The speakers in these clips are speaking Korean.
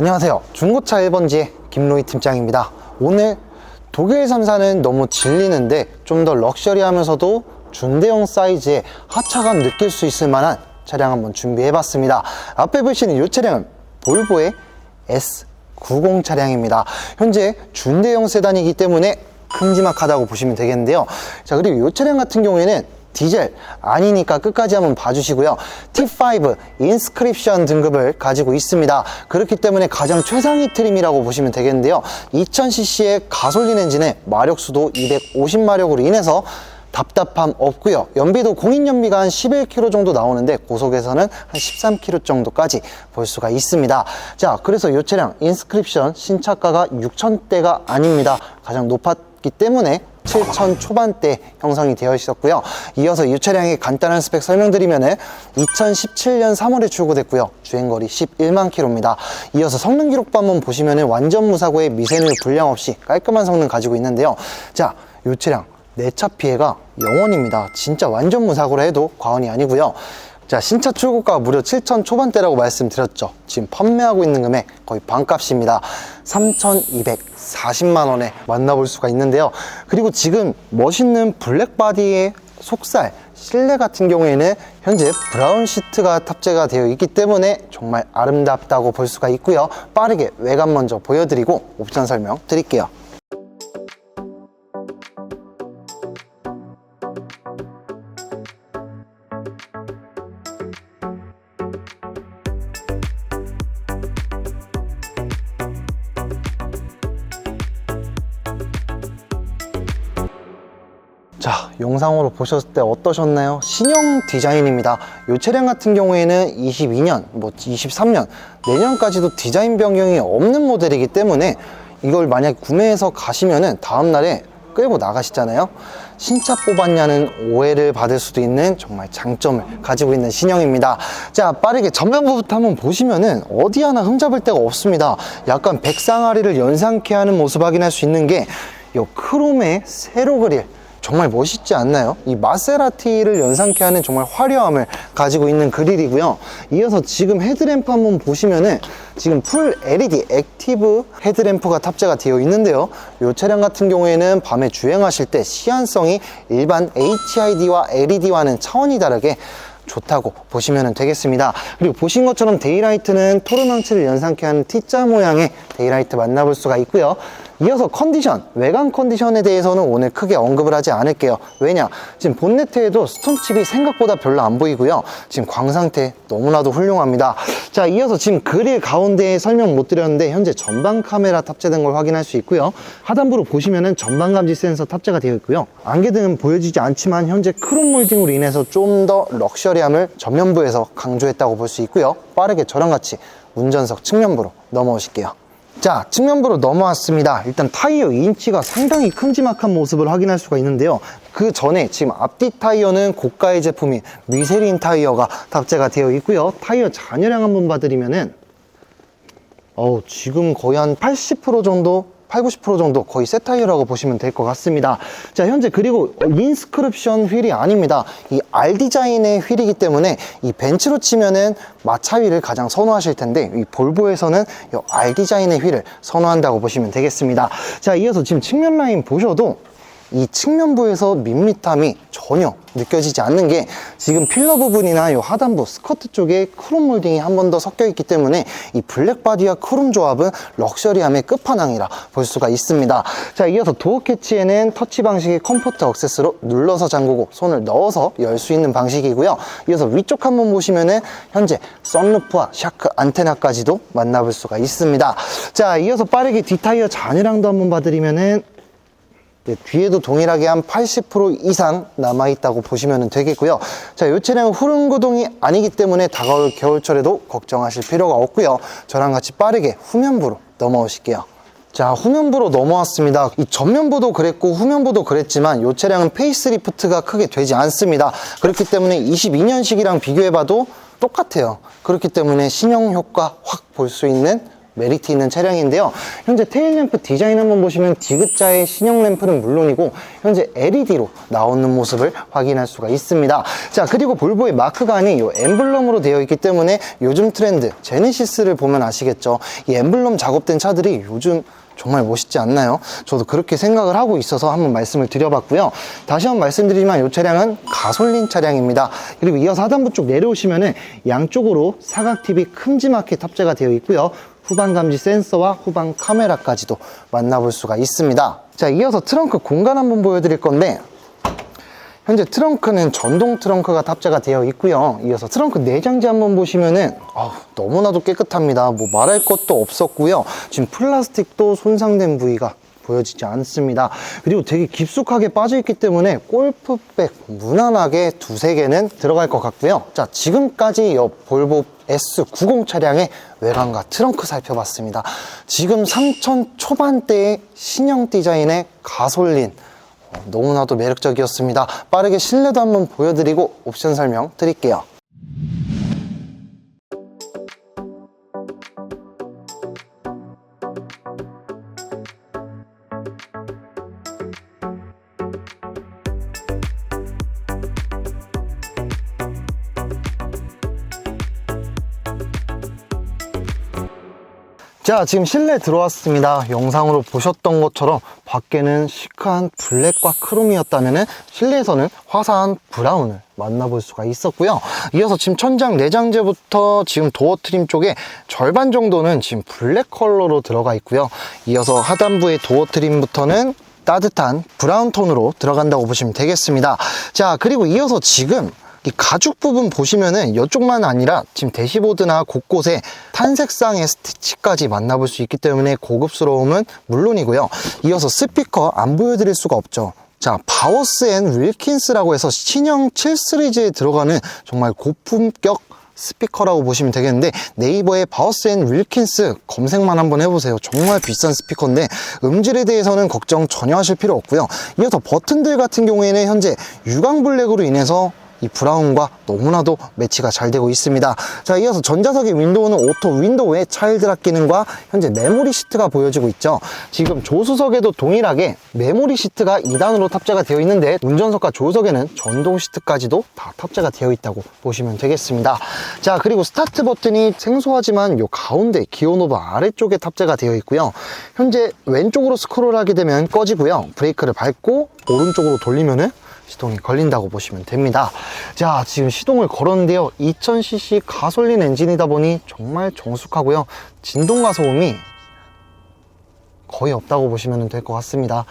안녕하세요. 중고차 1번지의 김로희 팀장입니다. 오늘 독일 3사는 너무 질리는데 좀 더 럭셔리하면서도 중대형 사이즈의 하차감 느낄 수 있을 만한 차량 한번 준비해봤습니다. 앞에 보시는 이 차량은 볼보의 S90 차량입니다. 현재 중대형 세단이기 때문에 큼지막하다고 보시면 되겠는데요. 자, 그리고 이 차량 같은 경우에는 디젤 아니니까 끝까지 한번 봐주시고요. T5 인스크립션 등급을 가지고 있습니다. 그렇기 때문에 가장 최상위 트림이라고 보시면 되겠는데요. 2000cc의 가솔린 엔진의 마력수도 250마력으로 인해서 답답함 없고요. 연비도 공인 연비가 한 11km 정도 나오는데 고속에서는 한 13km 정도까지 볼 수가 있습니다. 자, 그래서 이 차량 인스크립션 신차가가 6천대가 아닙니다. 가장 높았기 때문에 7천 초반대 형성이 되어 있었고요. 이어서 이 차량의 간단한 스펙 설명드리면은 2017년 3월에 출고됐고요. 주행거리 11만 킬로입니다. 이어서 성능 기록부 한번 보시면은 완전 무사고에 미세누 불량 없이 깔끔한 성능 가지고 있는데요. 자, 이 차량 내차 피해가 0원입니다. 진짜 완전 무사고라 해도 과언이 아니고요. 자, 신차 출고가 무려 7천 초반대라고 말씀드렸죠. 지금 판매하고 있는 금액 거의 반값입니다. 3,240만 원에 만나볼 수가 있는데요. 그리고 지금 멋있는 블랙 바디의 속살, 실내 같은 경우에는 현재 브라운 시트가 탑재가 되어 있기 때문에 정말 아름답다고 볼 수가 있고요. 빠르게 외관 먼저 보여드리고 옵션 설명 드릴게요. 영상으로 보셨을 때 어떠셨나요? 신형 디자인입니다. 이 차량 같은 경우에는 22년, 뭐 23년, 내년까지도 디자인 변경이 없는 모델이기 때문에 이걸 만약 구매해서 가시면은 다음날에 끌고 나가시잖아요. 신차 뽑았냐는 오해를 받을 수도 있는 정말 장점을 가지고 있는 신형입니다. 자, 빠르게 전면부부터 한번 보시면은 어디 하나 흠잡을 데가 없습니다. 약간 백상아리를 연상케 하는 모습 확인할 수 있는 게 이 크롬의 세로 그릴 정말 멋있지 않나요? 이 마세라티를 연상케 하는 정말 화려함을 가지고 있는 그릴이고요. 이어서 지금 헤드램프 한번 보시면은 지금 풀 LED 액티브 헤드램프가 탑재가 되어 있는데요. 이 차량 같은 경우에는 밤에 주행하실 때 시안성이 일반 HID와 LED와는 차원이 다르게 좋다고 보시면 되겠습니다. 그리고 보신 것처럼 데이라이트는 토르망치를 연상케 하는 T자 모양의 데이라이트 만나볼 수가 있고요. 이어서 컨디션, 외관 컨디션에 대해서는 오늘 크게 언급을 하지 않을게요. 왜냐? 지금 본네트에도 스톤칩이 생각보다 별로 안 보이고요. 지금 광 상태 너무나도 훌륭합니다. 자, 이어서 지금 그릴 가운데에 설명 못 드렸는데 현재 전방 카메라 탑재된 걸 확인할 수 있고요. 하단부로 보시면은 전방 감지 센서 탑재가 되어 있고요. 안개등은 보여지지 않지만 현재 크롬 몰딩으로 인해서 좀 더 럭셔리함을 전면부에서 강조했다고 볼 수 있고요. 빠르게 저랑 같이 운전석 측면부로 넘어오실게요. 자, 측면부로 넘어왔습니다. 일단 타이어 인치가 상당히 큼지막한 모습을 확인할 수가 있는데요. 그 전에 지금 앞뒤 타이어는 고가의 제품인 미쉐린 타이어가 탑재가 되어 있고요. 타이어 잔여량 한번 봐드리면은 어우, 지금 거의 한 80% 정도 8, 90% 정도 거의 새 타이어라고 보시면 될 것 같습니다. 자, 현재 그리고 인스크립션 휠이 아닙니다. 이 R 디자인의 휠이기 때문에 이 벤츠로 치면은 마차 휠을 가장 선호하실 텐데 이 볼보에서는 이 R 디자인의 휠을 선호한다고 보시면 되겠습니다. 자, 이어서 지금 측면 라인 보셔도 이 측면부에서 밋밋함이 전혀 느껴지지 않는 게 지금 필러 부분이나 이 하단부 스커트 쪽에 크롬 몰딩이 한 번 더 섞여 있기 때문에 이 블랙 바디와 크롬 조합은 럭셔리함의 끝판왕이라 볼 수가 있습니다. 자, 이어서 도어 캐치에는 터치 방식의 컴포트 억세스로 눌러서 잠그고 손을 넣어서 열 수 있는 방식이고요. 이어서 위쪽 한번 보시면은 현재 썬루프와 샤크 안테나까지도 만나볼 수가 있습니다. 자, 이어서 빠르게 뒷타이어 잔여량도 한번 봐드리면은 네, 뒤에도 동일하게 한 80% 이상 남아있다고 보시면 되겠고요. 자, 이 차량은 후륜구동이 아니기 때문에 다가올 겨울철에도 걱정하실 필요가 없고요. 저랑 같이 빠르게 후면부로 넘어오실게요. 자, 후면부로 넘어왔습니다. 이 전면부도 그랬고 후면부도 그랬지만 이 차량은 페이스리프트가 크게 되지 않습니다. 그렇기 때문에 22년식이랑 비교해봐도 똑같아요. 그렇기 때문에 신형 효과 확 볼 수 있는 메리트 있는 차량인데요. 현재 테일 램프 디자인 한번 보시면 디귿자의 신형 램프는 물론이고 현재 LED로 나오는 모습을 확인할 수가 있습니다. 자 그리고 볼보의 마크관이 이 엠블럼으로 되어 있기 때문에 요즘 트렌드 제네시스를 보면 아시겠죠. 이 엠블럼 작업된 차들이 요즘 정말 멋있지 않나요? 저도 그렇게 생각을 하고 있어서 한번 말씀을 드려봤고요. 다시 한번 말씀드리지만 이 차량은 가솔린 차량입니다. 그리고 이어서 하단부 쪽 내려오시면은 양쪽으로 사각 TV 큼지막하게 탑재가 되어 있고요. 후방 감지 센서와 후방 카메라까지도 만나볼 수가 있습니다. 자, 이어서 트렁크 공간 한번 보여드릴 건데 현재 트렁크는 전동 트렁크가 탑재가 되어 있고요. 이어서 트렁크 내장재 한번 보시면은 아우, 너무나도 깨끗합니다. 뭐 말할 것도 없었고요. 지금 플라스틱도 손상된 부위가 보여지지 않습니다. 그리고 되게 깊숙하게 빠져 있기 때문에 골프백 무난하게 두세 개는 들어갈 것 같고요. 자, 지금까지 옆 볼보 S90 차량의 외관과 트렁크 살펴봤습니다. 지금 3천 초반대의 신형 디자인의 가솔린 어, 너무나도 매력적이었습니다. 빠르게 실내도 한번 보여드리고 옵션 설명 드릴게요. 자, 지금 실내 들어왔습니다. 영상으로 보셨던 것처럼 밖에는 시크한 블랙과 크롬이었다면 실내에서는 화사한 브라운을 만나볼 수가 있었고요. 이어서 지금 천장 내장재부터 지금 도어 트림 쪽에 절반 정도는 지금 블랙 컬러로 들어가 있고요. 이어서 하단부의 도어 트림부터는 따뜻한 브라운 톤으로 들어간다고 보시면 되겠습니다. 자, 그리고 이어서 지금 이 가죽 부분 보시면은 이쪽만 아니라 지금 대시보드나 곳곳에 탄색상의 스티치까지 만나볼 수 있기 때문에 고급스러움은 물론이고요. 이어서 스피커 안 보여드릴 수가 없죠. 자, 바워스 앤 윌킨스라고 해서 신형 7 시리즈에 들어가는 정말 고품격 스피커라고 보시면 되겠는데 네이버에 바우스 앤 윌킨스 검색만 한번 해보세요 정말 비싼 스피커인데 음질에 대해서는 걱정 전혀 하실 필요 없고요 이어서 버튼들 같은 경우에는 현재 유광 블랙으로 인해서 이 브라운과 너무나도 매치가 잘 되고 있습니다. 자, 이어서 전자석의 윈도우는 오토 윈도우의 차일드 락 기능과 현재 메모리 시트가 보여지고 있죠. 지금 조수석에도 동일하게 메모리 시트가 2단으로 탑재가 되어 있는데 운전석과 조수석에는 전동 시트까지도 다 탑재가 되어 있다고 보시면 되겠습니다. 자, 그리고 스타트 버튼이 생소하지만 요 가운데 기어노브 아래쪽에 탑재가 되어 있고요. 현재 왼쪽으로 스크롤하게 되면 꺼지고요. 브레이크를 밟고 오른쪽으로 돌리면은 시동이 걸린다고 보시면 됩니다. 자, 지금 시동을 걸었는데요. 2000cc 가솔린 엔진이다 보니 정말 정숙하고요. 진동과 소음이 거의 없다고 보시면 될 것 같습니다.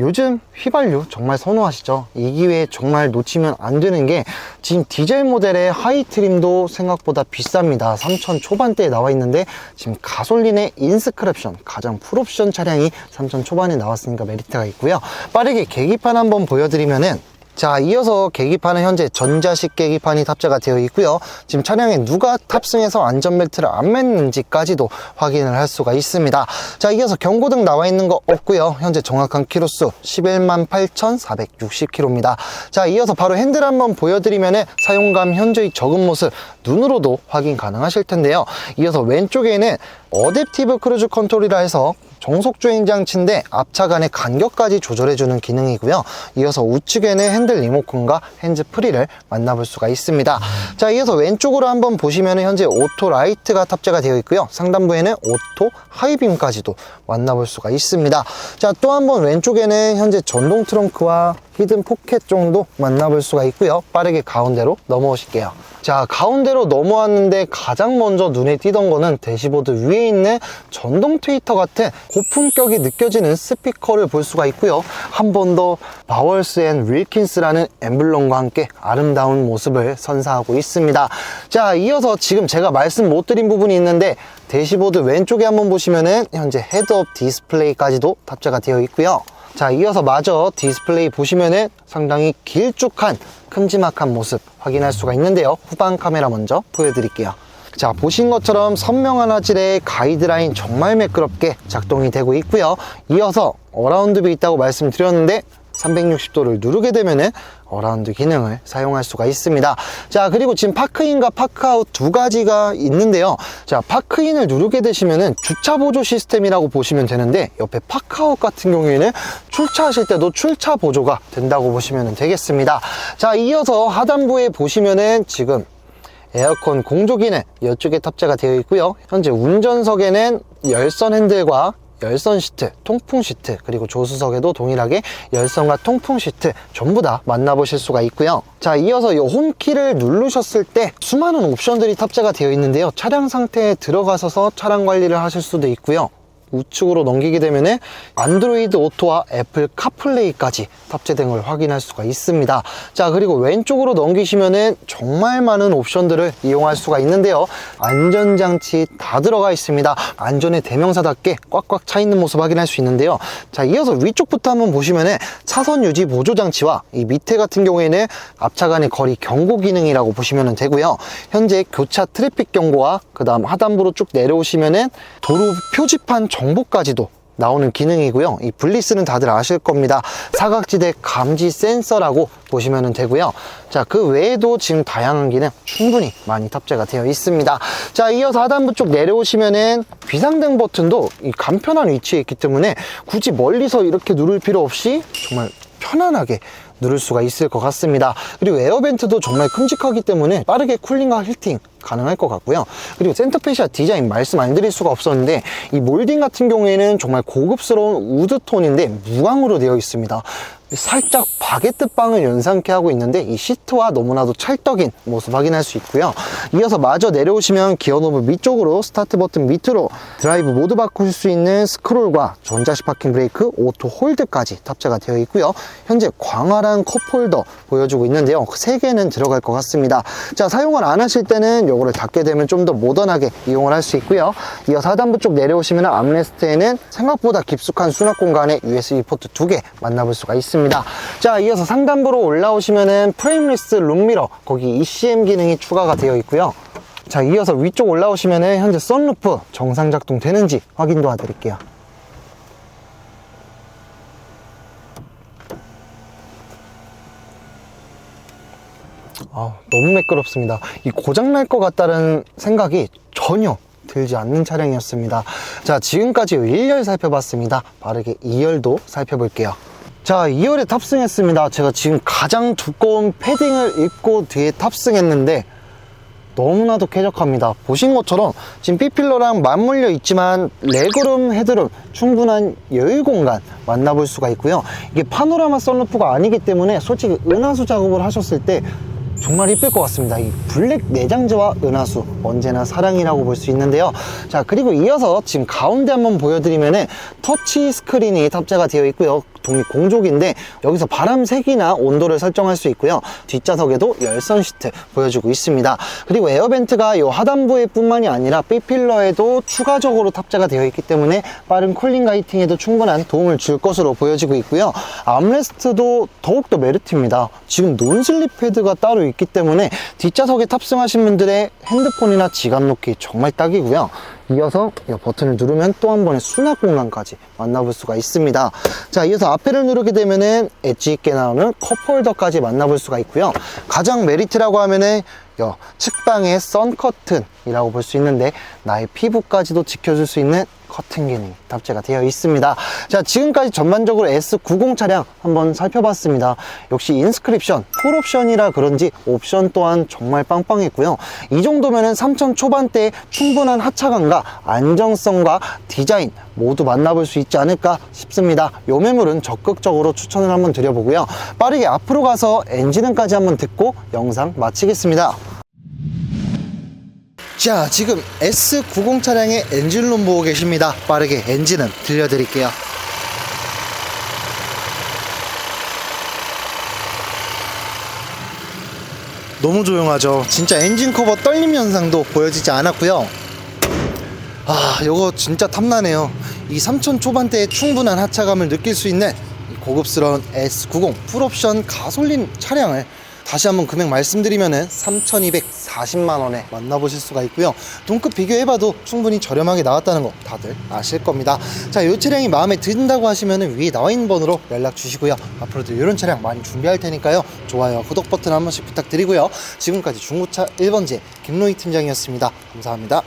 요즘 휘발유 정말 선호하시죠? 이 기회에 정말 놓치면 안 되는 게 지금 디젤 모델의 하이 트림도 생각보다 비쌉니다. 3천 초반대에 나와 있는데 지금 가솔린의 인스크랩션 가장 풀옵션 차량이 3천 초반에 나왔으니까 메리트가 있고요. 빠르게 계기판 한번 보여드리면은 자 이어서 계기판은 현재 전자식 계기판이 탑재가 되어 있고요. 지금 차량에 누가 탑승해서 안전벨트를 안 맸는지까지도 확인을 할 수가 있습니다. 자 이어서 경고등 나와 있는 거 없고요. 현재 정확한 키로수 11만 8,460km입니다 자 이어서 바로 핸들 한번 보여드리면 사용감 현저히 적은 모습 눈으로도 확인 가능하실 텐데요. 이어서 왼쪽에는 어댑티브 크루즈 컨트롤이라 해서 정속 주행 장치인데 앞차 간의 간격까지 조절해주는 기능이고요. 이어서 우측에는 핸들 리모컨과 핸즈 프리를 만나볼 수가 있습니다. 자, 이어서 왼쪽으로 한번 보시면 현재 오토 라이트가 탑재가 되어 있고요. 상단부에는 오토 하이빔까지도 만나볼 수가 있습니다. 자, 또 한번 왼쪽에는 현재 전동 트렁크와 히든 포켓 정도 만나볼 수가 있고요. 빠르게 가운데로 넘어오실게요. 자, 가운데로 넘어왔는데 가장 먼저 눈에 띄던 거는 대시보드 위에 있는 전동 트위터 같은 고품격이 느껴지는 스피커를 볼 수가 있고요. 한 번 더 바월스 앤 윌킨스라는 엠블럼과 함께 아름다운 모습을 선사하고 있습니다. 자, 이어서 지금 제가 말씀 못 드린 부분이 있는데 대시보드 왼쪽에 한번 보시면은 현재 헤드업 디스플레이까지도 탑재가 되어 있고요. 자 이어서 마저 디스플레이 보시면은 상당히 길쭉한 큼지막한 모습 확인할 수가 있는데요. 후방 카메라 먼저 보여드릴게요. 자 보신 것처럼 선명한 화질의 가이드라인 정말 매끄럽게 작동이 되고 있고요. 이어서 어라운드 뷰 있다고 말씀드렸는데 360도를 누르게 되면은 어라운드 기능을 사용할 수가 있습니다. 자, 그리고 지금 파크인과 파크아웃 두 가지가 있는데요. 자, 파크인을 누르게 되시면은 주차 보조 시스템이라고 보시면 되는데 옆에 파크아웃 같은 경우에는 출차하실 때도 출차 보조가 된다고 보시면 되겠습니다. 자, 이어서 하단부에 보시면은 지금 에어컨 공조 기능 이쪽에 탑재가 되어 있고요. 현재 운전석에는 열선 핸들과 열선 시트, 통풍 시트, 그리고 조수석에도 동일하게 열선과 통풍 시트 전부 다 만나보실 수가 있고요. 자, 이어서 이 홈키를 누르셨을 때 수많은 옵션들이 탑재가 되어 있는데요. 차량 상태에 들어가셔서 차량 관리를 하실 수도 있고요. 우측으로 넘기게 되면 안드로이드 오토와 애플 카플레이까지 탑재된 걸 확인할 수가 있습니다. 자, 그리고 왼쪽으로 넘기시면 정말 많은 옵션들을 이용할 수가 있는데요. 안전장치 다 들어가 있습니다. 안전의 대명사답게 꽉꽉 차 있는 모습 확인할 수 있는데요. 자, 이어서 위쪽부터 한번 보시면 차선 유지 보조 장치와 이 밑에 같은 경우에는 앞차 간의 거리 경고 기능이라고 보시면 되고요. 현재 교차 트래픽 경고와 그 다음 하단부로 쭉 내려오시면은 도로 표지판 정 보까지도 나오는 기능이고요. 이 블리스는 다들 아실 겁니다. 사각지대 감지 센서라고 보시면 되고요. 자, 그 외에도 지금 다양한 기능 충분히 많이 탑재가 되어 있습니다. 자, 이어서 하단부 쪽 내려오시면은 비상등 버튼도 이 간편한 위치에 있기 때문에 굳이 멀리서 이렇게 누를 필요 없이 정말 편안하게 누를 수가 있을 것 같습니다. 그리고 에어벤트도 정말 큼직하기 때문에 빠르게 쿨링과 힐팅 가능할 것 같고요. 그리고 센터페시아 디자인 말씀 안 드릴 수가 없었는데 이 몰딩 같은 경우에는 정말 고급스러운 우드톤인데 무광으로 되어 있습니다. 살짝 바게트 빵을 연상케 하고 있는데 이 시트와 너무나도 찰떡인 모습 확인할 수 있고요. 이어서 마저 내려오시면 기어 노브 밑쪽으로 스타트 버튼 밑으로 드라이브 모드 바꿀 수 있는 스크롤과 전자식 파킹 브레이크, 오토 홀드까지 탑재가 되어 있고요. 현재 광활한 컵홀더 보여주고 있는데요. 그세 개는 들어갈 것 같습니다. 자, 사용을 안 하실 때는 요거를 닫게 되면 좀 더 모던하게 이용을 할 수 있고요. 이어서 하단부 쪽 내려오시면 암레스트에는 생각보다 깊숙한 수납 공간에 USB 포트 두 개 만나볼 수가 있습니다. 자, 이어서 상단부로 올라오시면은 프레임리스 룸미러 거기 ECM 기능이 추가가 되어 있고요. 자, 이어서 위쪽 올라오시면은 현재 썬루프 정상 작동 되는지 확인 도와드릴게요. 아, 너무 매끄럽습니다. 이 고장날 것 같다는 생각이 전혀 들지 않는 차량이었습니다. 자, 지금까지 1열 살펴봤습니다. 빠르게 2열도 살펴볼게요. 자, 2열에 탑승했습니다. 제가 지금 가장 두꺼운 패딩을 입고 뒤에 탑승했는데 너무나도 쾌적합니다. 보신 것처럼 지금 B필러랑 맞물려 있지만 레그룸, 헤드룸 충분한 여유 공간 만나볼 수가 있고요. 이게 파노라마 썬루프가 아니기 때문에 솔직히 은하수 작업을 하셨을 때 정말 이쁠 것 같습니다. 이 블랙 내장재와 은하수 언제나 사랑이라고 볼 수 있는데요. 자 그리고 이어서 지금 가운데 한번 보여드리면은 터치 스크린이 탑재가 되어 있고요. 독립 공조기인데 여기서 바람 색이나 온도를 설정할 수 있고요. 뒷좌석에도 열선 시트 보여주고 있습니다. 그리고 에어벤트가 이 하단부에 뿐만이 아니라 B필러에도 추가적으로 탑재가 되어 있기 때문에 빠른 콜링과 히팅에도 충분한 도움을 줄 것으로 보여지고 있고요. 암레스트도 더욱더 메리트입니다. 지금 논슬립 패드가 따로 있기 때문에 뒷좌석에 탑승하신 분들의 핸드폰이나 지갑 놓기 정말 딱이고요. 이어서 이 버튼을 누르면 또 한 번의 수납 공간까지 만나볼 수가 있습니다. 자, 이어서 앞에를 누르게 되면은 엣지 있게 나오는 컵홀더까지 만나볼 수가 있고요. 가장 메리트라고 하면은 요 측방의 선 커튼이라고 볼 수 있는데 나의 피부까지도 지켜줄 수 있는 커튼 기능이 탑재가 되어 있습니다. 자, 지금까지 전반적으로 S90 차량 한번 살펴봤습니다. 역시 인스크립션, 풀옵션이라 그런지 옵션 또한 정말 빵빵했고요. 이 정도면은 3천 초반대에 충분한 하차감과 안정성과 디자인 모두 만나볼 수 있지 않을까 싶습니다. 요 매물은 적극적으로 추천을 한번 드려보고요. 빠르게 앞으로 가서 엔진음까지 한번 듣고 영상 마치겠습니다. 자, 지금 S90 차량의 엔진룸 보고 계십니다. 빠르게 엔진음 들려드릴게요. 너무 조용하죠. 진짜 엔진 커버 떨림 현상도 보여지지 않았고요. 아, 요거 진짜 탐나네요. 이 3천 초반대에 충분한 하차감을 느낄 수 있는 이 고급스러운 S90 풀옵션 가솔린 차량을 다시 한번 금액 말씀드리면은 3,240만 원에 만나보실 수가 있고요. 동급 비교해봐도 충분히 저렴하게 나왔다는 거 다들 아실 겁니다. 자, 이 차량이 마음에 든다고 하시면은 위에 나와 있는 번호로 연락 주시고요. 앞으로도 이런 차량 많이 준비할 테니까요. 좋아요, 구독 버튼 한 번씩 부탁드리고요. 지금까지 중고차 1번지 김로희 팀장이었습니다. 감사합니다.